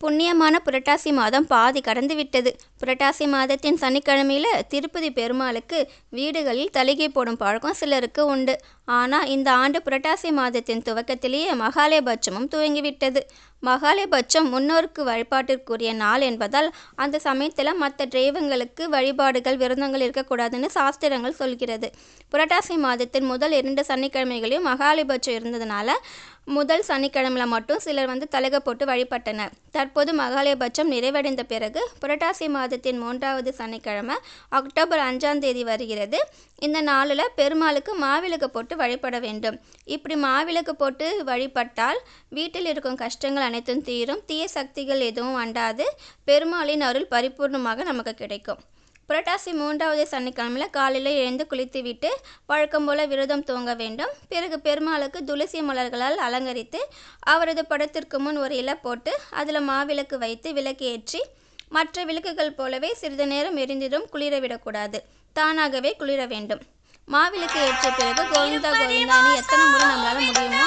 புண்ணியமான புரட்டாசி மாதம் பாதி கடந்து விட்டது புரட்டாசி மாதத்தின் சனிக்கிழமையில திருப்பதி பெருமாளுக்கு வீடுகளில் தலிகை போடும் பழக்கம் சிலருக்கு உண்டு. ஆனால் இந்த ஆண்டு புரட்டாசி மாதத்தின் துவக்கத்திலேயே மகாலயபட்சமும் துவங்கிவிட்டது. மகாலயபட்சம் முன்னோருக்கு வழிபாட்டிற்குரிய நாள் என்பதால் அந்த சமயத்தில் மற்ற தெய்வங்களுக்கு வழிபாடுகள் விரதங்கள் இருக்கக்கூடாதுன்னு சாஸ்திரங்கள் சொல்கிறது. புரட்டாசி மாதத்தின் முதல் இரண்டு சனிக்கிழமைகளையும் மகாலயபட்சம் இருந்ததுனால முதல் சனிக்கிழமையில மட்டும் சிலர் வந்து தலகை போட்டு வழிபட்டனர். தற்போது மகாலயபட்சம் நிறைவடைந்த பிறகு புரட்டாசி மாதத்தின் மூன்றாவது சனிக்கிழமை அக்டோபர் அஞ்சாம் தேதி வருகிறது. இந்த நாளில் பெருமாளுக்கு மாவிளக்கு போட்டு வழிபட வேண்டும். இப்படி மாவிளக்கு போட்டு வழிபட்டால் வீட்டில் இருக்கும் கஷ்டங்கள் அனைத்தும் தீரும். தீய சக்திகள் எதுவும் அண்டாது. பெருமாளின் அருள் பரிபூர்ணமாக நமக்கு கிடைக்கும். புரட்டாசி மூன்றாவது சனிக்கிழமையில் காலையில் எழுந்து குளித்துவிட்டு வழக்கம் போல விரதம் துவங்க வேண்டும். பிறகு பெருமாளுக்கு துளசி மலர்களால் அலங்கரித்து அவரது படத்திற்கு முன் ஒரு இலை போட்டு அதில் மாவிளக்கு வைத்து விளக்கு ஏற்றி மற்ற விளக்குகள் போலவே சிறிது நேரம் எரிந்திடும் குளிர விடக்கூடாது. தானாகவே குளிர வேண்டும். மாவிளக்கு ஏற்ற பிறகு கோவிந்தா கோவிந்தான்னு எத்தனை முறை நம்மளால முடியும்